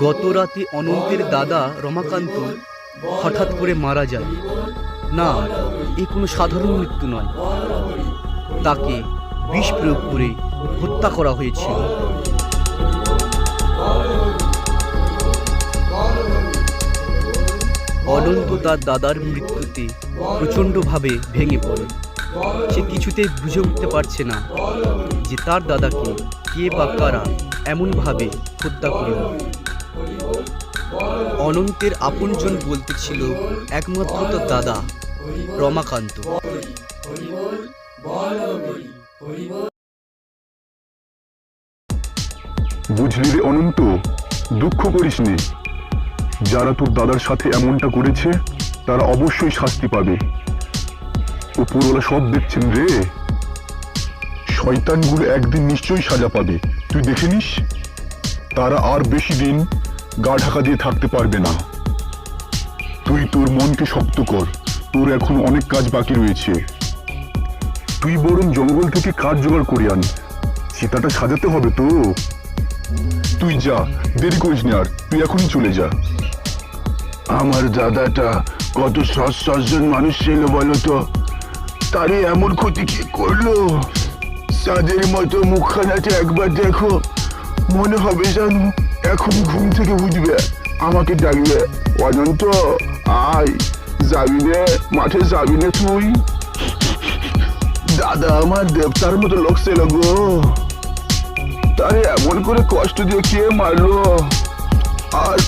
গত রাতে অনন্তের দাদা রমাকান্ত হঠাৎ করে মারা যায় না, এ কোনো সাধারণ মৃত্যু নয়। তাকে বিষ প্রয়োগ করে হত্যা করা হয়েছিল। অনন্ত তার দাদার মৃত্যুতে প্রচণ্ডভাবে ভেঙে পড়ে। সে কিছুতেই বুঝে উঠতে পারছে না যে তার দাদাকে কে বা কারা এমনভাবে হত্যা করল অনন্তের আপনজন বলতে ছিল একমাত্র তার দাদা, রমাকান্ত। বুঝলি রে অনন্ত, দুঃখ করিস নে। যারা তোর দাদার সাথে এমনটা করেছে, তারা অবশ্যই শাস্তি পাবে। উপরওয়ালা সব দেখছেন রে। শয়তানগুলো একদিন নিশ্চয়ই সাজা পাবে। তুই দেখে নিস, তারা আর বেশি দিন গা ঢাকা দিয়ে থাকতে পারবে না। তুই তোর মনকে শক্ত কর। তোর এখন অনেক কাজ বাকি রয়েছে। তুই বরং জঙ্গল থেকে কাঠ জোগাড় করে আন। সীতাটা সাজাতে হবে তো। তুই যা, দেরি করিস না আর। তুই এখনই চলে যা। আমার দাদাটা কত সৎ, সজ্জন মানুষ ছিল বলো তো। তারে এমন ক্ষতি কি করল? সাদের মতো মুখখানাতে একবার দেখো। মনে হবে যেন এখন ঘুম থেকে উঠবে। আমাকে ডাকবে, অজন্ত, আয়, যাবি মাঠে যাবি না তুই। দাদা আমার দেবতার মতো লোক ছিল গো। তারে এমন করে কষ্ট দিয়ে কে মারলো? আর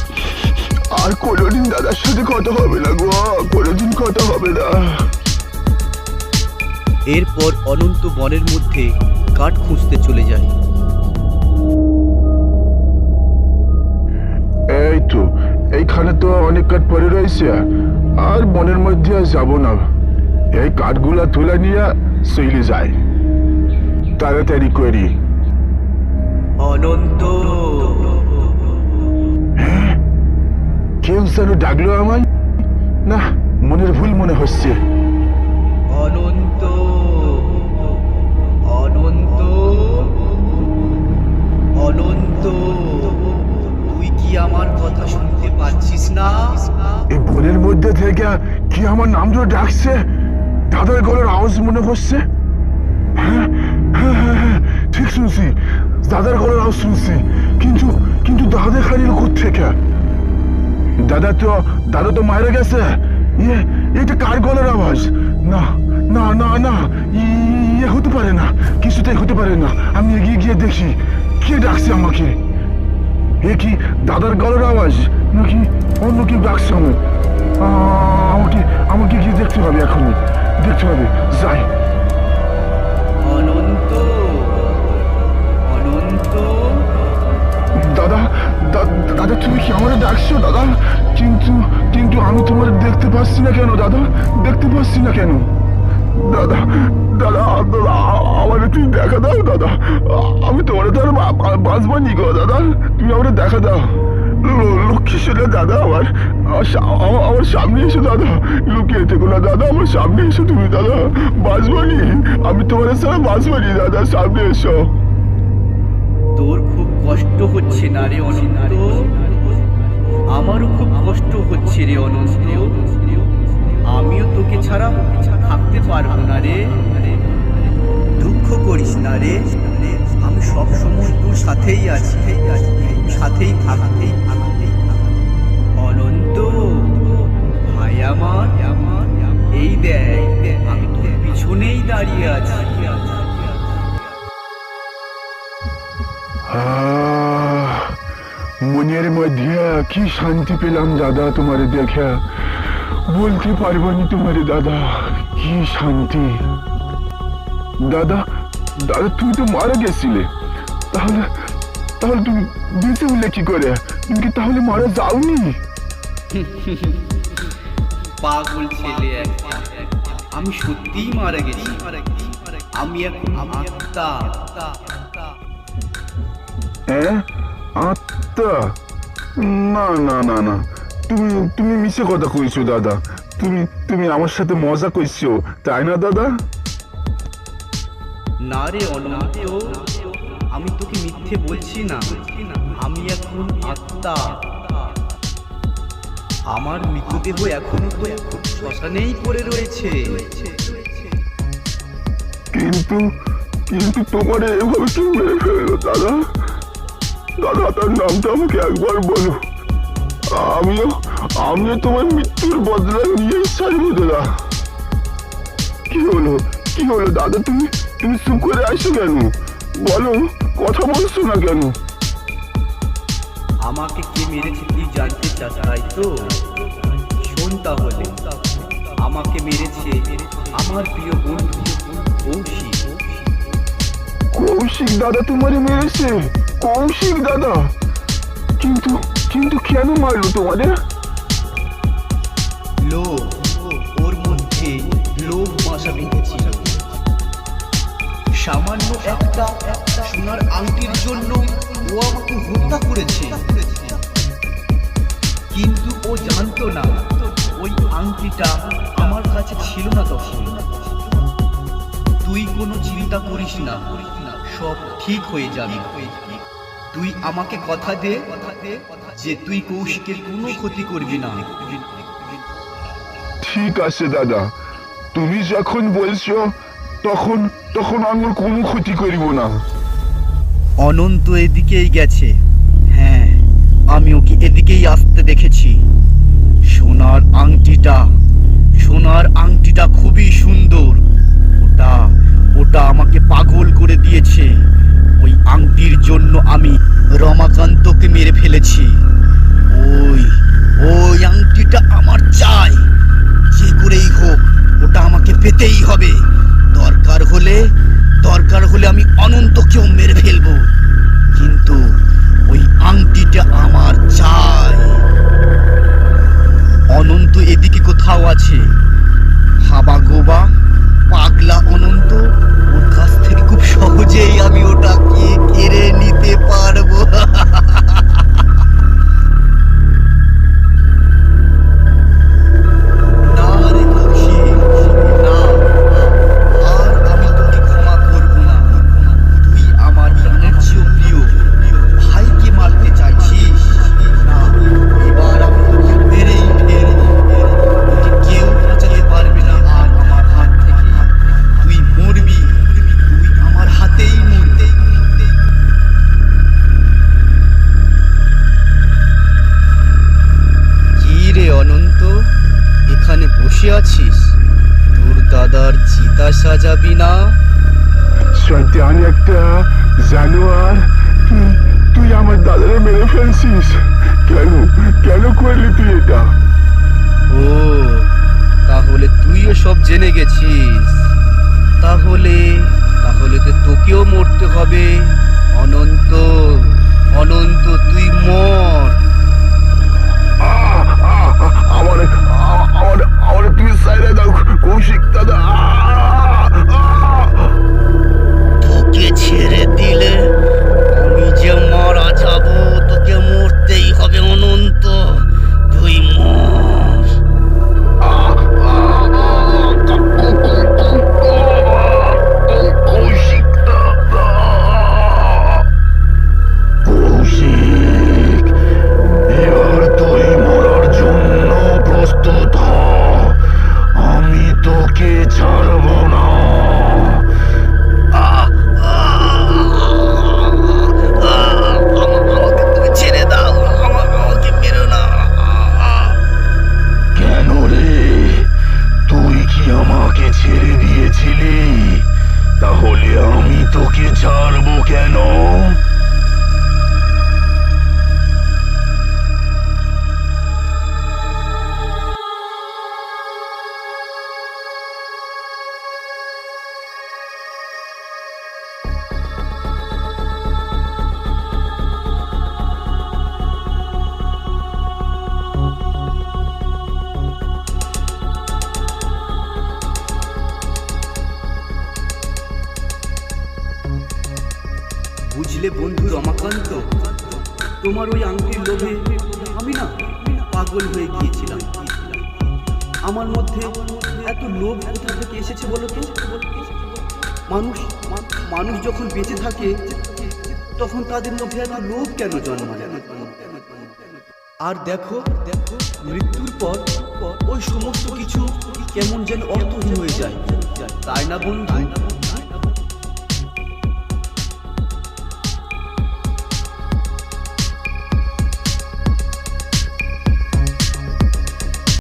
আর কোনোদিন দাদার সাথে কথা হবে না গো, কোনোদিন কথা হবে না। এরপর অনন্ত বনের মধ্যে কাঠ খুঁজতে চলে যায়। এইখানে তো অনেক কাঠ পড়ে রয়েছে আর বনের মধ্যে যাব না। এই কাঠগুলা তুলে নিয়ে চলে যায় তাড়াতাড়ি করি। অনন্ত। কেউ যেন ডাকলো আমায়? না মনের ভুল মনে হচ্ছে। অনন্ত। অনন্ত। অনন্ত। কি আমার কথা শুনতে পাচ্ছিস না? এই মধ্যে থেকে কি আমার নাম ধরে ডাকছে? দাদার গলার আওয়াজ মনে হচ্ছে হ্যাঁ হ্যাঁ হ্যাঁ ঠিক শুনছি। দাদার গলার আওয়াজ শুনছি। কিন্তু কিন্তু দাদা খালি থেকে দাদা তো দাদা তো মারা গেছে। ইয়ে এটা কার গলার আওয়াজ? না না না না ইয়ে হতে পারে না। কিছুতেই হতে পারে না। আমি এগিয়ে গিয়ে দেখি। কে ডাকছে আমাকে? এ কি দাদার গলার আওয়াজ? নাকি অন্য কেউ ডাকছে আমার আমাকে আমাকে গিয়ে দেখতে হবে এখনই। দেখতে হবে। যাই। অনন্ত অনন্ত। দাদা দাদা তুমি কি আমার ডাকছো দাদা? কিন্তু কিন্তু আমি তোমার দেখতে পাচ্ছি না কেন দাদা? দেখতে পাচ্ছি না কেন? দাদা দাদা দাদা আ- তুমি দেখা দাও, দাদা। আমি তোমার তো আর গো, দাদা। তুমি আমার দেখা দাও। লক্ষ্মী ছেলে দাদা আমার। আমার আমার- আমার সামনে এসো, দাদা। লুকিয়ে থেকো না, দাদা। আমার সামনে এসো তুমি, দাদা। বাঁচবানি। আমি তোমার ছাড়া বাঁচবানি, দাদা। সামনে এসো। তোর খুব কষ্ট হচ্ছে না রে অনন্ত? আমারও খুব কষ্ট হচ্ছে রে অনন্ত। আমিও তোকে ছাড়া থাকতে পারব না রে। দুঃখ করিস না রে। আমি সব সময় তোর সাথেই আছি। সাথেই থাকতেই অনন্ত, ভাই আমার, এই দেখ, আমি তোর পিছনেই দাঁড়িয়ে আছি। মনের মধ্যে কি শান্তি পেলাম দাদা তোমার দেখে। বলতে পারব নি তোমার দাদা, কি শান্তি। দাদা দাদা তুমি তো মারা গেছিলে। তাহলে তাহলে তুমি বেঁচে উঠলে কি করে? তুমি কি তাহলে মারা যাওনি? পাগল ছেলে আমি সত্যিই মারা গেছি। আমি এখন আত্মা। হ্যাঁ? আত্মা? না না না না। তুমি তুমি মিশে কথা কইছো দাদা। তুমি তুমি আমার সাথে মজা কইছো তাই না দাদা? না রে অনন্ত আমি তোকে মিথ্যে বলছি না। আমি এখন আত্মা। আমার মৃতদেহ এখনও তো শ্মশানেই পড়ে রয়েছে। কিন্তু কিন্তু তোমার এভাবে কি মেরে ফেলল দাদা? দাদা, তার নামটা আমাকে একবার বলো। আমিও আমিও তোমার মৃত্যুর বদলা নিয়েই ছাড়বো, দাদা। কি হলো? কি হলো, দাদা তুমি? তুমি চুপ করে আসো কেন? বলো কথা বলছো না কেন? আমাকে কে মেরেছে তুই জানতে চাস তাই তো? শোন তাহলে আমাকে মেরেছে আমার প্রিয় বন্ধু কৌশিক। কৌশিক দাদা তোমারে মেরেছে? কৌশিক দাদা? কিন্তু কিন্তু কেন মারলো তোমাদের? লোভ ওর মধ্যে লোভ বাসা বেঁধেছিল সামান্য একটা সোনার আংটির জন্য ও আমাকে হত্যা করেছে। কিন্তু ও জানতো না, ওই আংটিটা আমার কাছে ছিল না তখন। তুই কোনো চিন্তা করিস না, সব ঠিক হয়ে যাবে। তুই আমাকে কথা দে, যে তুই কৌশিকের কোনো ক্ষতি করবি না। ঠিক আছে দাদা, তুমি যখন বলছো তখন তখন আমার কোনো ক্ষতি করিব না। অনন্ত এদিকেই গেছে। হ্যাঁ আমি ওকে এদিকেই আসতে দেখেছি। সোনার আংটিটা সোনার আংটিটা খুবই সুন্দর। ওটা ওটা আমাকে পাগল করে দিয়েছে। ওই আংটির জন্য আমি রমাকান্তকে মেরে ফেলেছি। ওই ওই আংটিটা আমার চাই। যে করেই হোক, ওটা আমাকে পেতেই হবে। সাজাবি না? শয়তান একটা জানোয়ার। তুই আমার দাদারে মেরে ফেলছিস। কেন কেন করলি তুই এটা? বুঝলে বন্ধু রমাকান্ত? তোমার ওই আংটির লোভে আমি না পাগল হয়ে গিয়েছিলাম। আমার মধ্যে এত লোভ কোথা থেকে এসেছে বলো তো? মানুষ মানুষ যখন বেঁচে থাকে, তখন তাদের মধ্যে এত লোভ কেন জন্মায় আর দেখো দেখো, মৃত্যুর পর ওই সমস্ত কিছু কেমন যেন অর্থহীন হয়ে যায়। তাই না বন্ধু?